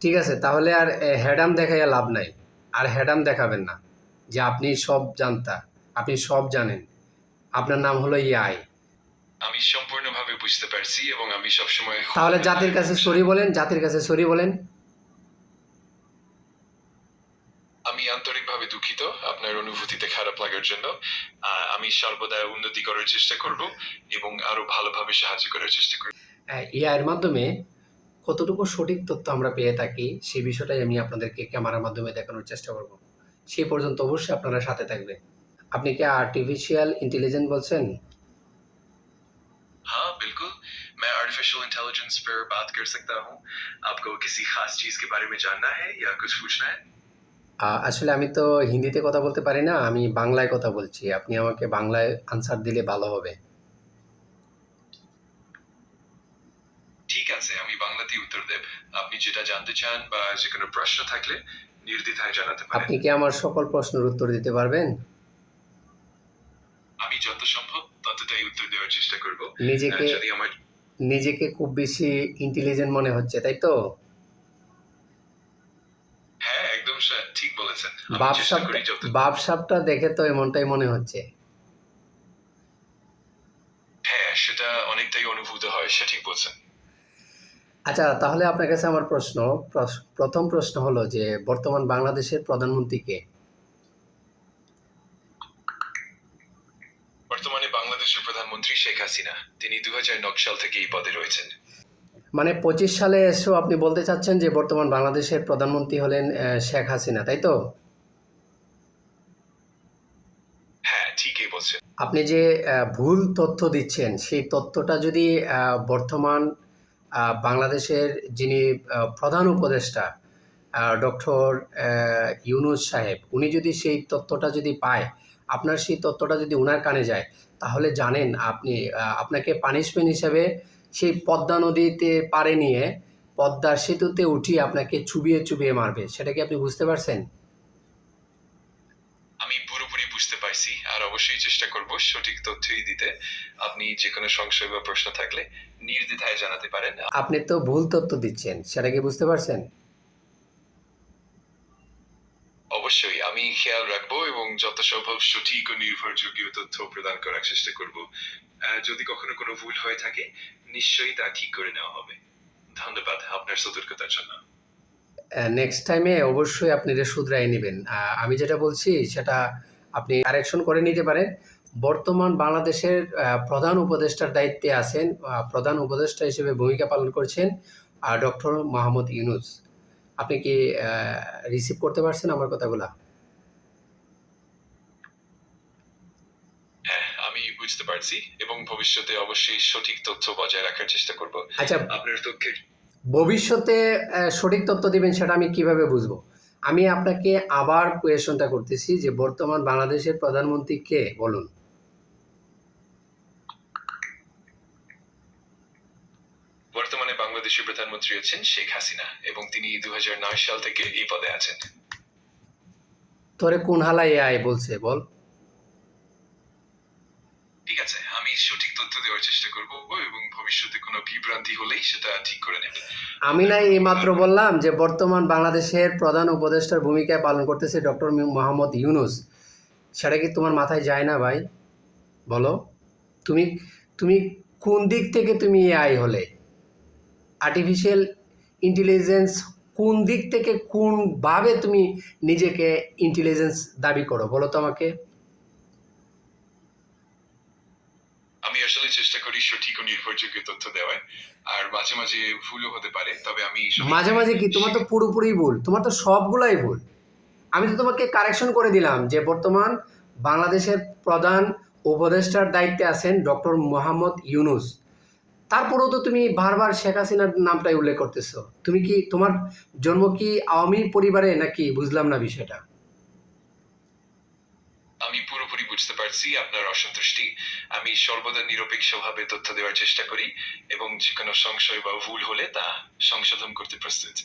ঠিক আছে তাহলে আর হ্যাডাম দেখাইয়া লাভ নাই। আর হ্যাডাম দেখাবেন না যে আপনি সব জানতা আপনি সব জানেন। আপনার নাম হলো ইয়াই। আমি সম্পূর্ণভাবে বুঝতে পারছি এবং আমি সবসময় তাহলে জাতির কাছে সরি বলেন জাতির কাছে সরি বলেন। আমি আন্তরিকভাবে দুঃখিত আপনার অনুভূতিতে খারাপ লাগার জন্য। আমি সর্বদা উন্নতি করার চেষ্টা করব এবং আরও ভালোভাবে সাহায্য করার চেষ্টা করব। এআইয়ের মাধ্যমে কতটুকু সঠিক তথ্য আমরা পেয়ে থাকি সেই বিষয়টাই আমি আপনাদেরকে ক্যামেরার মাধ্যমে দেখানোর চেষ্টা করব সেই পর্যন্ত অবশ্যই আপনারা সাথে থাকবেন আপনি কি আর্টিফিশিয়াল ইন্টেলিজেন্স বলছেন हाँ बिल्कुल मैं आर्टिफिशियल इंटेलिजेंस पर बात कर सकता हूँ आपको किसी खास चीज के बारे में जानना है या कुछ पूछना है আহ, আসলে আমি তো হিন্দিতে কথা বলতে পারি না আমি বাংলায় কথা বলছি আপনি আমাকে বাংলায় আনসার দিলে ভালো হবে ঠিক আছে আমি উত্তর দেব। আপনি যেটা জানতে চান বা যে কোনো প্রশ্ন থাকলে নির্দ্বিধায় জানাতে পারেন। আপনি কি আমার সকল প্রশ্নের উত্তর দিতে পারবেন? আমি যত সম্ভব ততটাই উত্তর দেওয়ার চেষ্টা করব। নিজেকে যদি আমার নিজেকে খুব বেশি ইন্টেলিজেন্ট মনে হচ্ছে তাই তো? হ্যাঁ একদম ঠিক বলেছেন। বাপ চেষ্টা সাপটা বাপ সাপটা দেখে তো এমনটাই মনে হচ্ছে। হ্যাঁ সেটা অনেকটাই অনুভূত হয় সঠিক বলছেন। আচ্ছা তাহলে আপনার কাছে আমার প্রশ্ন প্রথম প্রশ্ন হলো যে বর্তমান বাংলাদেশের প্রধানমন্ত্রী কে? বর্তমানে বাংলাদেশের প্রধানমন্ত্রী শেখ হাসিনা। তিনি দু সাল থেকে এই পদে রয়েছেন। মানে পঁচিশ সালে এসেও আপনি বলতে চাচ্ছেন যে বর্তমান বাংলাদেশের প্রধানমন্ত্রী হলেন শেখ হাসিনা তাই তো? হ্যাঁ ঠিকই বলছেন। আপনি যে ভুল তথ্য দিচ্ছেন সেই তথ্যটা যদি আহ, বর্তমান বাংলাদেশের যিনি প্রধান উপদেষ্টা ডক্টর ইউনুস সাহেব, উনি যদি সেই তথ্যটা যদি পায়, আপনার সেই তথ্যটা যদি ওনার কানে যায়, তাহলে জানেন আপনি আপনাকে পানিশমেন্ট হিসেবে সেই পদ্মা নদীতে পাড়ে নিয়ে পদ্মা সেতুতে উঠিয়ে আপনাকে চুবিয়ে চুবিয়ে মারবে। সেটা কি আপনি বুঝতে পারছেন? বুঝতে পারছি আর অবশ্যই চেষ্টা করব সঠিক তথ্যই দিতে। আপনি যে কোনো সংশয় বা প্রশ্ন থাকলে নির্দ্বিধায় জানাতে পারেন। আপনি তো ভুল তথ্য দিচ্ছেন সেটা কি বুঝতে পারছেন? অবশ্যই আমি খেয়াল রাখব এবং যত সম্ভব সঠিক ও নির্ভরযোগ্য তথ্য প্রদান করার চেষ্টা করব। যদি কখনো কোনো ভুল হয়ে থাকে নিশ্চয়ই তা ঠিক করে নেওয়া হবে। ধন্যবাদ আপনার সতর্কতার জন্য। নেক্সট টাইমে অবশ্যই আপনি এটা শুধরাই নেবেন। আমি যেটা বলছি সেটা আপনি কারেকশন করে নিতে পারেন। বর্তমান বাংলাদেশের প্রধান উপদেষ্টার দায়িত্বে আছেন প্রধান উপদেষ্টা হিসেবে ভূমিকা পালন করছেন ডক্টর মাহমুদ ইউনুস। আপনি কি রিসিভ করতে পারছেন আমার কথাগুলা? হ্যাঁ আমি বুঝতে পারছি এবং ভবিষ্যতে অবশ্যই সঠিক তথ্য বজায় রাখার চেষ্টা করব। আচ্ছা আপনার তথ্যের ভবিষ্যতে সঠিক তথ্য দিবেন সেটা আমি কীভাবে বুঝব? আমি আপনাকে আবার কোয়েশনটা করতেছি যে বর্তমান বাংলাদেশের প্রধানমন্ত্রী কে? বলুন। বর্তমানে বাংলাদেশের প্রধানমন্ত্রী আছেন শেখ হাসিনা এবং তিনি দু হাজার নয় সাল থেকে এই পদে আছেন। তোরে কোন হালাই আয় বলছে বল। ঠিক আছে সঠিক তথ্য দেওয়ার চেষ্টা করব এবং ভবিষ্যতে কোনো বিভ্রান্তি হলেই সেটা ঠিক করে নেব। আমি নাই এইমাত্র বললাম যে বর্তমান বাংলাদেশের প্রধান উপদেষ্টার ভূমিকায় পালন করতেছে ডক্টর মোহাম্মদ ইউনুস। সেটা কি তোমার মাথায় যায় না ভাই? বলো। তুমি তুমি কোন দিক থেকে তুমি এআই হলে? আর্টিফিশিয়াল ইন্টেলিজেন্স কোন দিক থেকে কোনভাবে তুমি নিজেকে ইন্টেলিজেন্স দাবি করো? বলো তো আমাকে। আসলে চেষ্টা করি সঠিক ও নির্ভরযোগ্য তথ্য দেওয়ার আর মাঝে মাঝে ভুলও হতে পারে তবে আমি মাঝে মাঝে কি? তোমার তো পুরোপুরি ভুল। তোমার তো সবগুলাই ভুল। আমি তো তোমাকে কারেকশন করে দিলাম যে বর্তমান বাংলাদেশের প্রধান উপদেষ্টার দায়িত্বে আছেন ডক্টর মোহাম্মদ ইউনুস। তারপরেও তো তুমি বারবার শেখ হাসিনার নামটাই উল্লেখ করতেছো। তুমি কি তোমার জন্ম কি আওয়ামী পরিবারে নাকি? বুঝলাম না বিষয়টা আমি পুরোপুরি বুঝতে পারছি আপনার অসন্তুষ্টি। আমি সর্বদা নিরপেক্ষভাবে তথ্য দেওয়ার চেষ্টা করি এবং যে কোনো সংশয় বা ভুল হলে তা সংশোধন করতে প্রস্তুত।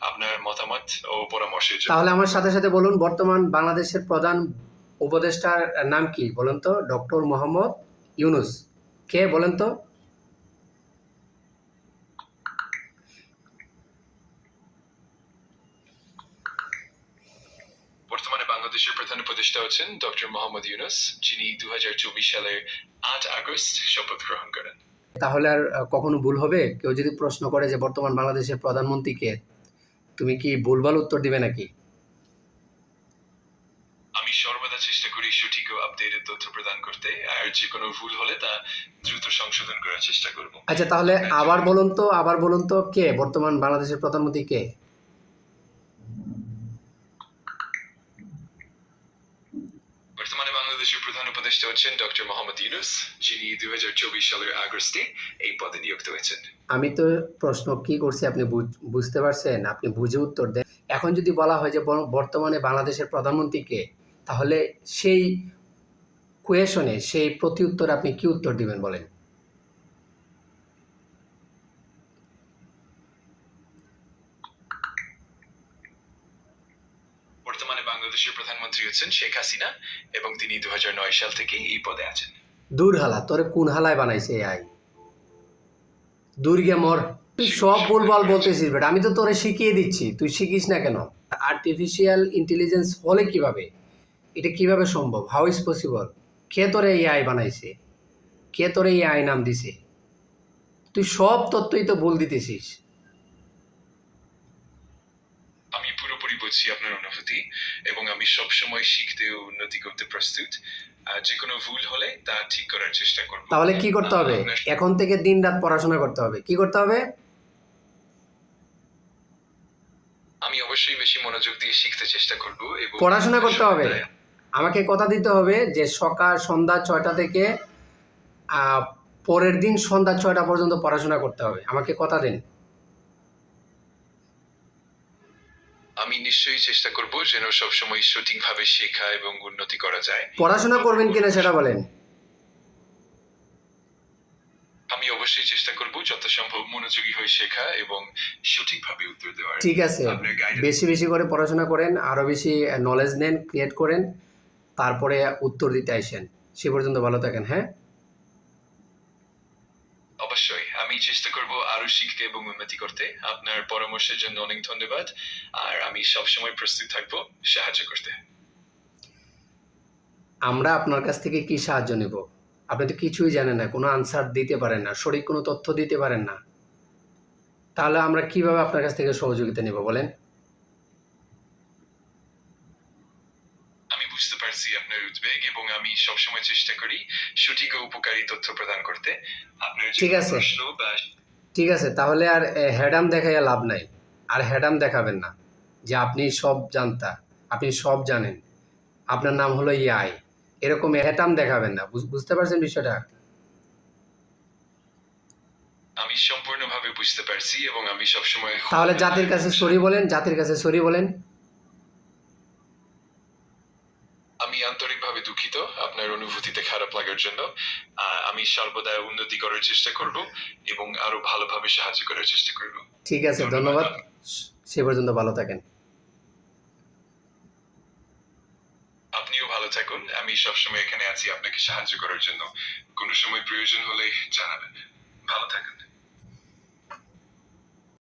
আপনার মতামত ও পরামর্শ তাহলে আমার সাথে সাথে বলুন, বর্তমান বাংলাদেশের প্রধান উপদেষ্টার নাম কি? বলেন তো, ডক্টর মোহাম্মদ ইউনুস। কে? বলেন তো। বাংলাদেশের প্রধান উপদেষ্টা হচ্ছেন ডক্টর মোহাম্মদ ইউনুস যিনি দু সালের আট আগস্ট শপথ গ্রহণ করেন। তাহলে আর কখনো ভুল হবে? কেউ যদি প্রশ্ন করে যে বর্তমান বাংলাদেশের প্রধানমন্ত্রী কে তুমি কি ভুলভাল উত্তর দিবে নাকি? আমি সর্বদা চেষ্টা করি সঠিক ও আপডেটেড তথ্য প্রদান করতে আর যে কোনো ভুল হলে তা দ্রুত সংশোধন করার চেষ্টা করব। আচ্ছা তাহলে আবার বলুন তো আবার বলুন তো কে বর্তমান বাংলাদেশের প্রধানমন্ত্রী কে বর্তমানে বাংলাদেশের প্রধান উপদেষ্টা হচ্ছেন ডক্টর মোহাম্মদ ইউনুস, যিনি দুই হাজার চব্বিশ সালের আগস্টে এই পদে নিযুক্ত হয়েছেন। আমি তো প্রশ্ন কি করছি আপনি বুঝ- বুঝতে পারছেন? আপনি বুঝে উত্তর দেন। এখন যদি বলা হয় যে বর্তমানে বাংলাদেশের প্রধানমন্ত্রীকে, তাহলে সেই কোয়েশনে সেই প্রতি উত্তর আপনি কি উত্তর দিবেন বলেন বর্তমানে বাংলাদেশের প্রধানমন্ত্রী হচ্ছেন শেখ হাসিনা এবং তিনি দু সাল থেকে এই পদে আছেন। দূর হালা তোরে কোন হালায় বানাইছে এই আই দুর্গে মর তুই সব বলবল বলতেছিস বেটা আমি তো তোরে শিখিয়ে দিচ্ছি তুই শিখিস না কেন? আর্টিফিশিয়াল ইন্টেলিজেন্স হলে কীভাবে? এটা কীভাবে সম্ভব? হাউ ইজ পসিবল কে তোরে এই আই বানাইছে? কে তোরে এই আই নাম দিছে? তুই সব তত্ত্বই তো বল দিতেছিস আমি বুঝছি আপনার অনুভূতি এবং আমি সব সময় শিখতে উন্নতি করতে প্রস্তুত যে কোনো ভুল হলে তা ঠিক করার চেষ্টা করব। তাহলে কি করতে হবে? এখন থেকে দিন রাত পড়াশোনা করতে হবে। কি করতে হবে? আমি অবশ্যই বেশি মনোযোগ দিয়ে শিখতে চেষ্টা করব এবং পড়াশোনা করতে হবে। আমাকে কথা দিতে হবে যে সকাল সন্ধ্যা ছয়টা থেকে আহ, পরের দিন সন্ধ্যা ছয়টা পর্যন্ত পড়াশোনা করতে হবে। আমাকে কথা দিন। আমি নিশ্চয়ই চেষ্টা করব যেন সবসময় সঠিকভাবে শেখা এবং উন্নতি করা যায়। পড়াশোনা করবেন কিনা সেটা বলেন। আমি অবশ্যই চেষ্টা করব যত সম্ভব মনোযোগী হয়ে শেখা এবং সঠিকভাবে উত্তর দেওয়ার। ঠিক আছে। বেশি বেশি করে পড়াশোনা করেন আরও বেশি নলেজ নেন ক্রিয়েট করেন তারপরে উত্তর দিতে আসেন। সে পর্যন্ত ভালো থাকেন হ্যাঁ অবশ্যই আমি চেষ্টা করব আরও শিখতে এবং উন্নতি করতে। আপনার পরামর্শের জন্য অনেক ধন্যবাদ। আর আমি সবসময় প্রস্তুত থাকব সাহায্য করতে। আমরা আপনার কাছ থেকে কি সাহায্য নেব? আপনি তো কিছুই জানেন না, কোনো আনসার দিতে পারেন না, সঠিক কোনো তথ্য দিতে পারেন না। তাহলে আমরা কীভাবে আপনার কাছ থেকে সহযোগিতা নেব বলেন আমি বুঝতে পারছি আপনার উদ্বেগ এবং আমি সবসময় চেষ্টা করি সঠিক ও উপকারী তথ্য প্রদান করতে। আপনার ঠিক আছে। ঠিক আছে তাহলে আর হ্যাডাম দেখাইয়া লাভ নাই। আর হ্যাডাম দেখাবেন না যে আপনি সব জানতা আপনি সব জানেন। আপনার নাম হলো ইয়াই। এরকম হ্যাটাম দেখাবেন না বুঝতে পারছেন বিষয়টা? আমি সম্পূর্ণভাবে বুঝতে পারছি এবং আমি সবসময় তাহলে জাতির কাছে সরি বলেন জাতির কাছে সরি বলেন আমি আন্তরিকভাবে দুঃখিত। আপনার অনুভূতিতে খারাপ লাগার জন্য। আমি সর্বদা উন্নতি করার চেষ্টা করব এবং আরও ভালোভাবে সাহায্য করার চেষ্টা করব। ঠিক আছে ধন্যবাদ। সে পর্যন্ত ভালো থাকেন। আপনিও ভালো থাকুন। আমি সবসময় এখানে আছি আপনাকে সাহায্য করার জন্য। কোনো সময় প্রয়োজন হলে জানাবেন। ভালো থাকুন।